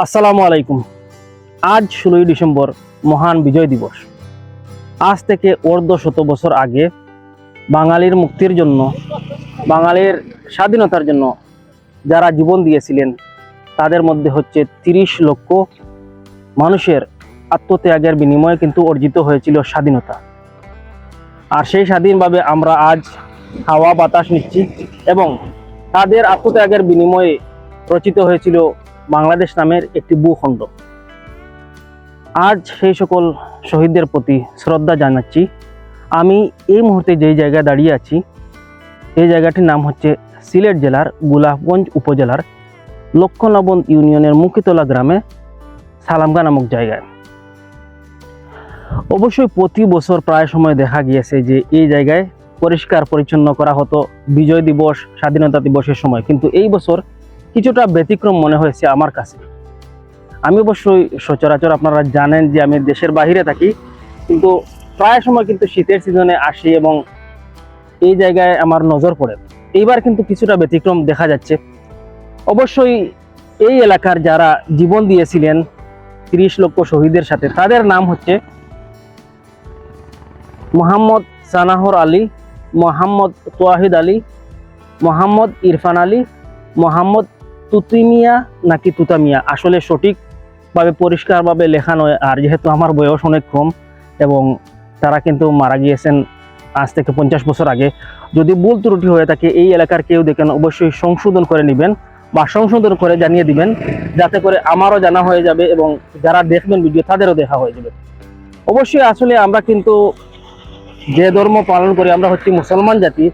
আসসালামু আলাইকুম। আজ ষোলোই ডিসেম্বর মহান বিজয় দিবস। আজ থেকে অর্ধ শত বছর আগে বাঙালির মুক্তির জন্য, বাঙালির স্বাধীনতার জন্য যারা জীবন দিয়েছিলেন, তাদের মধ্যে হচ্ছে তিরিশ লক্ষ মানুষের আত্মত্যাগের বিনিময়ে কিন্তু অর্জিত হয়েছিল স্বাধীনতা। আর সেই স্বাধীনভাবে আমরা আজ হাওয়া বাতাস নিচ্ছি এবং তাদের আত্মত্যাগের বিনিময়ে রচিত হয়েছিল বাংলাদেশ নামের একটি ভূখণ্ড। আজ সেই সকল শহীদদের প্রতি শ্রদ্ধা জানাচ্ছি। আমি এই মুহূর্তে যেই জায়গায় দাঁড়িয়ে আছি, এই জায়গাটির নাম হচ্ছে সিলেট জেলার গোলাপগঞ্জ উপজেলার লক্ষণাবন ইউনিয়নের মুখিতলা গ্রামে সালামগা নামক জায়গায়। অবশ্যই প্রতি বছর প্রায় সময় দেখা গিয়েছে যে এই জায়গায় পরিষ্কার পরিচ্ছন্ন করা হতো বিজয় দিবস, স্বাধীনতা দিবসের সময়। কিন্তু এই বছর কিছুটা ব্যতিক্রম মনে হয়েছে আমার কাছে। আমি অবশ্যই সচরাচর আপনারা জানেন যে আমি দেশের বাইরে থাকি, কিন্তু প্রায় সময় কিন্তু শীতের সিজনে আসি এবং এই জায়গায় আমার নজর পড়ে। এইবার কিন্তু কিছুটা ব্যতিক্রম দেখা যাচ্ছে। অবশ্যই এই এলাকার যারা জীবন দিয়েছিলেন, তিরিশ লক্ষ শহীদের সাথে, তাদের নাম হচ্ছে মোহাম্মদ সানাহর আলী, মোহাম্মদ তোয়াহিদ আলী, মোহাম্মদ ইরফান আলী, মোহাম্মদ তুতিমিয়া নাকি তুতামিয়া? আসলে সঠিকভাবে, পরিষ্কারভাবে লেখা নয়। আর যেহেতু আমার বয়স অনেক কম এবং তারা কিন্তু মারা গিয়েছেন আজ থেকে পঞ্চাশ বছর আগে, যদি ভুল ত্রুটি হয়ে থাকে, এই এলাকার কেউ দেখেন, অবশ্যই সংশোধন করে নেবেন বা সংশোধন করে জানিয়ে দিবেন, যাতে করে আমারও জানা হয়ে যাবে এবং যারা দেখবেন ভিডিও, তাদেরও দেখা হয়ে যাবে। অবশ্যই আসলে আমরা কিন্তু যে ধর্ম পালন করি, আমরা হচ্ছি মুসলমান জাতি,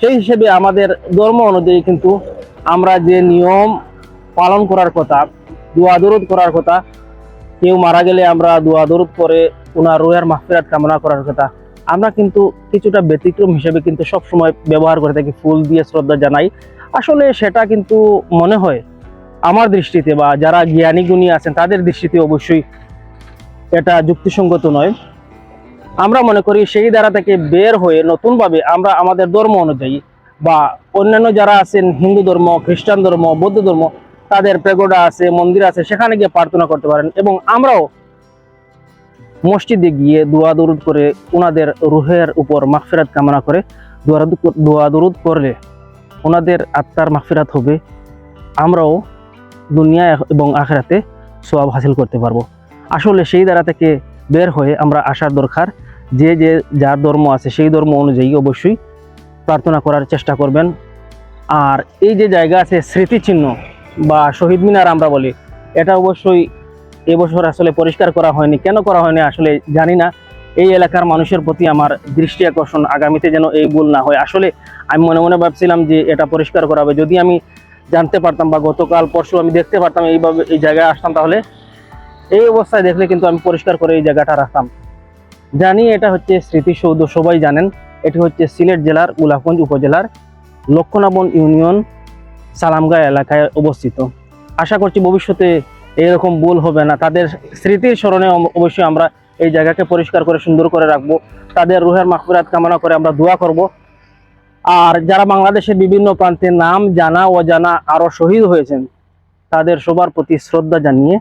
সেই হিসেবে আমাদের ধর্ম অনুযায়ী কিন্তু আমরা যে নিয়ম পালন করার কথা, দোয়া দরুদ করার কথা, কেউ মারা গেলে আমরা দোয়া দরুদ করে ওনার রোয়ার মাহফিরাত কামনা করার কথা, আমরা কিন্তু কিছুটা ব্যতিক্রম হিসেবে কিন্তু সব সময় ব্যবহার করে থাকি, ফুল দিয়ে শ্রদ্ধা জানাই। আসলে সেটা কিন্তু মনে হয় আমার দৃষ্টিতে বা যারা জ্ঞানী গুণী আছেন, তাদের দৃষ্টিতে অবশ্যই এটা যুক্তিসঙ্গত নয়। আমরা মনে করি সেই দ্বারা থেকে বের হয়ে নতুনভাবে আমরা আমাদের ধর্ম অনুযায়ী বা অন্যান্য যারা আছেন হিন্দু ধর্ম, খ্রিস্টান ধর্ম, বৌদ্ধ ধর্ম, তাদের পেগোডা আছে, মন্দির আছে, সেখানে গিয়ে প্রার্থনা করতে পারেন এবং আমরাও মসজিদে গিয়ে দোয়া দরুদ করে ওনাদের রুহের উপর মাগফিরাত কামনা করে দোয়া দোয়া দরুদ করলে ওনাদের আত্মার মাগফিরাত হবে। আমরাও দুনিয়া এবং আখেরাতে সোয়াব হাসিল করতে পারব। আসলে সেই দ্বারা থেকে বের হয়ে আমরা আসার দরকার। যে যে যার ধর্ম আছে সেই ধর্ম অনুযায়ী অবশ্যই প্রার্থনা করার চেষ্টা করবেন। আর এই যে জায়গা আছে স্মৃতিচিহ্ন বা শহীদ মিনার আমরা বলি, এটা অবশ্যই এবছর আসলে পরিষ্কার করা হয়নি। কেন করা হয়নি আসলে জানি না। এই এলাকার মানুষের প্রতি আমার দৃষ্টি আকর্ষণ আগামীতে যেন এই ভুল না হয়। আসলে আমি মনে মনে ভাবছিলাম যে এটা পরিষ্কার করা হবে। যদি আমি জানতে পারতাম বা গতকাল পরশু আমি দেখতে পারতাম এইভাবে এই জায়গায় আসতাম তাহলে, এই অবস্থায় দেখলে কিন্তু আমি পরিষ্কার করে এই জায়গাটা রাখতাম। জানি এটা হচ্ছে স্মৃতিসৌধ, সবাই জানেন। এটি হচ্ছে সিলেট জেলার উলাফগঞ্জ উপজেলার লক্ষণাবন ইউনিয়ন সালামগাঁ এলাকায় অবস্থিত। আশা করছি ভবিষ্যতে এরকম ভুল হবে না। তাদের স্মৃতির স্মরণে অবশ্যই আমরা এই জায়গাকে পরিষ্কার করে, সুন্দর করে রাখব। তাদের রুহের মাহফিরাত কামনা করে আমরা দোয়া করব। আর যারা বাংলাদেশের বিভিন্ন প্রান্তে নাম জানা, অজানা আরও শহীদ হয়েছেন, তাদের সবার প্রতি শ্রদ্ধা জানিয়ে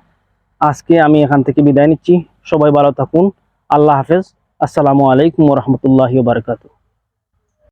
আজকে আমি এখান থেকে বিদায় নিচ্ছি। সবাই ভালো থাকুন। আল্লাহ হাফেজ। আসসালামু আলাইকুম রহমতুল্লাহ বারকাতু